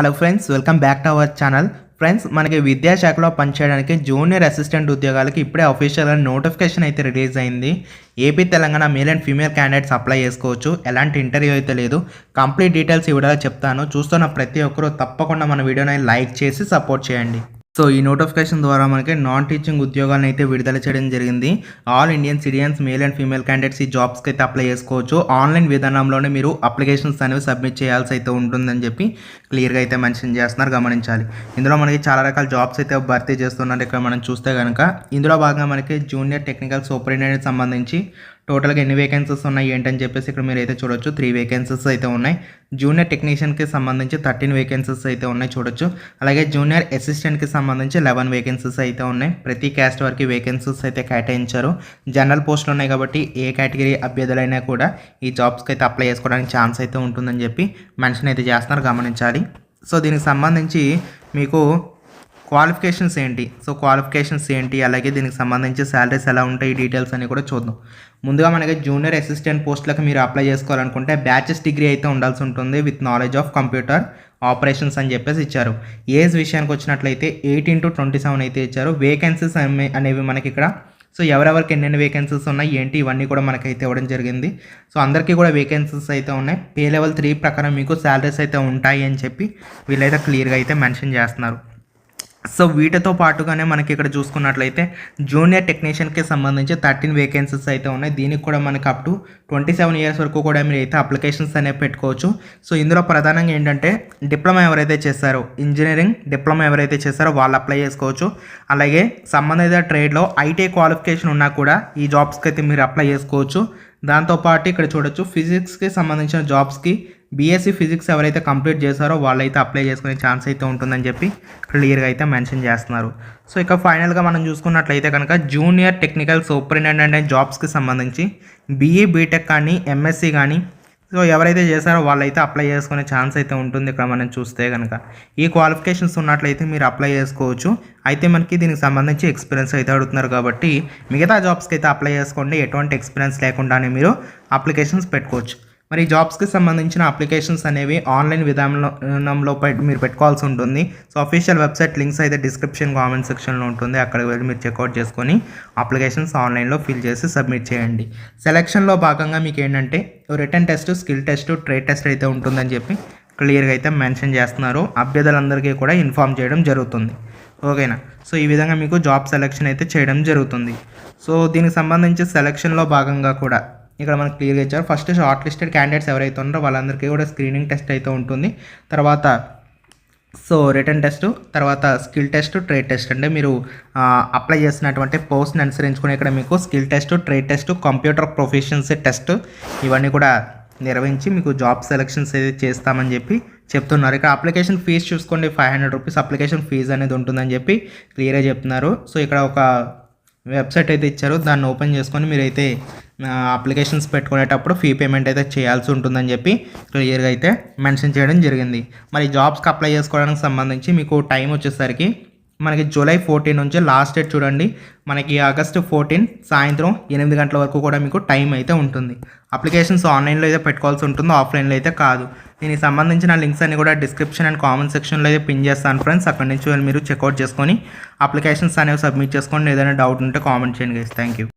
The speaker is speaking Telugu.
Hello friends welcome back to our channel friends మనకి విద్యాశాఖలో పనిచేయడానికి జూనియర్ అసిస్టెంట్ ఉద్యోగాలకి ఇప్పుడే అఫీషియల్గా నోటిఫికేషన్ అయితే రిలీజ్ అయింది. AP Telangana male and female candidates apply చేసుకోవచ్చు. ఎలాంటి ఇంటర్వ్యూ అయితే లేదు. కంప్లీట్ డీటెయిల్స్ ఈ వీడియోలో చెప్తాను. చూస్తున్న ప్రతి ఒక్కరూ తప్పకుండా మన వీడియోని లైక్ చేసి సపోర్ట్ చేయండి. సో ఈ నోటిఫికేషన్ ద్వారా మనకి నాన్ టీచింగ్ ఉద్యోగాలను అయితే విడుదల చేయడం జరిగింది. All Indian citizens male and female candidates ఈ జాబ్స్కి అయితే అప్లై చేసుకోవచ్చు. ఆన్లైన్ విధానంలోనే మీరు అప్లికేషన్స్ అనేవి సబ్మిట్ చేయాల్సి అయితే ఉంటుందని చెప్పి క్లియర్గా అయితే మెన్షన్ చేస్తున్నారు. గమనించాలి. ఇందులో మనకి చాలా రకాల జాబ్స్ అయితే భర్తీ చేస్తున్నారు. ఇక్కడ మనం చూస్తే కనుక ఇందులో భాగంగా మనకి జూనియర్ టెక్నికల్ సూపరింటెండెంట్ సంబంధించి టోటల్గా ఎన్ని వేకెన్సీస్ ఉన్నాయి ఏంటని చెప్పేసి ఇక్కడ మీరు అయితే చూడొచ్చు. త్రీ వేకెన్సీస్ అయితే ఉన్నాయి. జూనియర్ టెక్నీషియన్కి సంబంధించి థర్టీన్ వేకెన్సీస్ అయితే ఉన్నాయి చూడొచ్చు. అలాగే జూనియర్ అసిస్టెంట్కి సంబంధించి లెవెన్ వేకెన్సీస్ అయితే ఉన్నాయి. ప్రతి క్యాస్ట్ వరకు వేకెన్సీస్ అయితే కేటాయించారు. జనరల్ పోస్టులు ఉన్నాయి కాబట్టి ఏ కేటగిరీ అభ్యర్థులైనా కూడా ఈ జాబ్స్కి అయితే అప్లై చేసుకోవడానికి ఛాన్స్ అయితే ఉంటుందని చెప్పి మెన్షన్ అయితే చేస్తున్నారు. గమనించాలి. సో దీనికి సంబంధించి మీకు క్వాలిఫికేషన్స్ ఏంటి? సో క్వాలిఫికేషన్స్ ఏంటి? అలాగే దీనికి సంబంధించి శాలరీస్ ఎలా ఉంటాయి? డీటెయిల్స్ అని కూడా చూద్దాం. ముందుగా మనకి జూనియర్ అసిస్టెంట్ పోస్టులకు మీరు అప్లై చేసుకోవాలనుకుంటే బ్యాచెస్ డిగ్రీ అయితే ఉండాల్సి ఉంటుంది with knowledge of computer operations అని చెప్పేసి ఇచ్చారు. ఏజ్ విషయానికి వచ్చినట్లయితే ఎయిటీన్ టు ట్వంటీ సెవెన్ అయితే ఇచ్చారు. వేకెన్సీస్ అనేవి మనకి ఇక్కడ సో ఎవరెవరికి ఎన్నెన్ని వేకెన్సీస్ ఉన్నాయి ఏంటి ఇవన్నీ కూడా మనకైతే ఇవ్వడం జరిగింది. సో అందరికీ కూడా వేకెన్సీస్ అయితే ఉన్నాయి. పే లెవెల్ త్రీ ప్రకారం మీకు శాలరీస్ అయితే ఉంటాయి అని చెప్పి వీళ్ళైతే క్లియర్గా అయితే మెన్షన్ చేస్తున్నారు. సో వీటితో పాటుగానే మనకి ఇక్కడ చూసుకున్నట్లయితే జూనియర్ టెక్నీషియన్కి సంబంధించి థర్టీన్ వేకెన్సీస్ అయితే ఉన్నాయి. దీనికి కూడా మనకి up to twenty seven years వరకు కూడా మీరు అయితే అప్లికేషన్స్ అనేవి పెట్టుకోవచ్చు. సో ఇందులో ప్రధానంగా ఏంటంటే డిప్లొమా ఎవరైతే చేశారో ఇంజనీరింగ్ డిప్లొమా ఎవరైతే చేస్తారో వాళ్ళు అప్లై చేసుకోవచ్చు. అలాగే సంబంధిత ట్రేడ్లో ఐటీ క్వాలిఫికేషన్ ఉన్నా కూడా ఈ జాబ్స్కి అయితే మీరు అప్లై చేసుకోవచ్చు. దాంతోపాటు ఇక్కడ చూడొచ్చు ఫిజిక్స్కి సంబంధించిన జాబ్స్కి బీఎస్సీ ఫిజిక్స్ ఎవరైతే కంప్లీట్ చేశారో వాళ్ళైతే అప్లై చేసుకునే ఛాన్స్ అయితే ఉంటుందని చెప్పి క్లియర్గా అయితే మెన్షన్ చేస్తున్నారు. సో ఇక ఫైనల్గా మనం చూసుకున్నట్లయితే కనుక జూనియర్ టెక్నికల్ సూపరింటెండెంట్ అండ్ జాబ్స్కి సంబంధించి బీఈ బీటెక్ కానీ ఎంఎస్సీ కానీ సో ఎవరైతే చేశారో వాళ్ళైతే అప్లై చేసుకునే ఛాన్స్ అయితే ఉంటుంది ఇక్కడ మనం చూస్తే కనుక. ఈ క్వాలిఫికేషన్స్ ఉన్నట్లయితే మీరు అప్లై చేసుకోవచ్చు. అయితే మనకి దీనికి సంబంధించి ఎక్స్పీరియన్స్ అయితే అడుగుతున్నారు కాబట్టి మిగతా జాబ్స్కి అయితే అప్లై చేసుకోండి. ఎటువంటి ఎక్స్పీరియన్స్ లేకుండానే మీరు అప్లికేషన్స్ పెట్టుకోవచ్చు. మరి జాబ్స్కి సంబంధించిన అప్లికేషన్స్ అనేవి ఆన్లైన్ విధానంలో మీరు పెట్టుకోవాల్సి ఉంటుంది. సో అఫీషియల్ వెబ్సైట్ లింక్స్ అయితే డిస్క్రిప్షన్ కామెంట్ సెక్షన్లో ఉంటుంది. అక్కడికి వెళ్ళి మీరు చెక్అవుట్ చేసుకొని అప్లికేషన్స్ ఆన్లైన్లో ఫిల్ చేసి సబ్మిట్ చేయండి. సెలక్షన్లో భాగంగా మీకు ఏంటంటే written test skill test trade test అయితే ఉంటుందని చెప్పి క్లియర్గా అయితే మెన్షన్ చేస్తున్నారు. అభ్యర్థులందరికీ కూడా ఇన్ఫామ్ చేయడం జరుగుతుంది. ఓకేనా? సో ఈ విధంగా మీకు జాబ్ సెలెక్షన్ అయితే చేయడం జరుగుతుంది. సో దీనికి సంబంధించి సెలక్షన్లో భాగంగా కూడా ఇక్కడ మనకు క్లియర్గా ఇచ్చారు. ఫస్ట్ షార్ట్ లిస్టెడ్ క్యాండిడేట్స్ ఎవరైతే ఉన్నారో వాళ్ళందరికీ కూడా స్క్రీనింగ్ టెస్ట్ అయితే ఉంటుంది. తర్వాత సో రిటర్న్ టెస్ట్ తర్వాత స్కిల్ టెస్ట్ ట్రేడ్ టెస్ట్ అంటే మీరు అప్లై చేసినటువంటి పోస్ట్ని అనుసరించుకుని ఇక్కడ మీకు skill test trade test computer proficiency test ఇవన్నీ కూడా నిర్వహించి మీకు జాబ్ సెలెక్షన్స్ అయితే చేస్తామని చెప్పి చెప్తున్నారు. ఇక్కడ అప్లికేషన్ ఫీజు చూసుకోండి. Five hundred rupees application fee అనేది ఉంటుందని చెప్పి క్లియర్గా చెప్తున్నారు. సో ఇక్కడ ఒక వెబ్సైట్ అయితే ఇచ్చారు. దాన్ని ఓపెన్ చేసుకొని మీరైతే అప్లికేషన్స్ పెట్టుకునేటప్పుడు ఫీ పేమెంట్ అయితే చేయాల్సి ఉంటుందని చెప్పి క్లియర్గా అయితే మెన్షన్ చేయడం జరిగింది. మరి జాబ్స్కి అప్లై చేసుకోవడానికి సంబంధించి మీకు టైం వచ్చేసరికి మనకి జూలై ఫోర్టీన్ నుంచి లాస్ట్ డేట్ చూడండి. మనకి ఆగస్టు ఫోర్టీన్ సాయంత్రం ఎనిమిది గంటల వరకు కూడా మీకు టైం అయితే ఉంటుంది. అప్లికేషన్స్ ఆన్లైన్లో అయితే పెట్టుకోవాల్సి ఉంటుంది ఆఫ్లైన్లో అయితే కాదు. దీనికి సంబంధించిన లింక్స్ అన్ని కూడా డిస్క్రిప్షన్ అండ్ కామెంట్ సెక్షన్లో అయితే పిన్ చేస్తాను ఫ్రెండ్స్ అక్కడి నుంచి మీరు చెక్అవుట్ చేసుకొని అప్లికేషన్స్ అనేవి సబ్మిట్ చేసుకోండి ఏదైనా డౌట్ ఉంటే కామెంట్ చేయండి గైస్ థ్యాంక్ యూ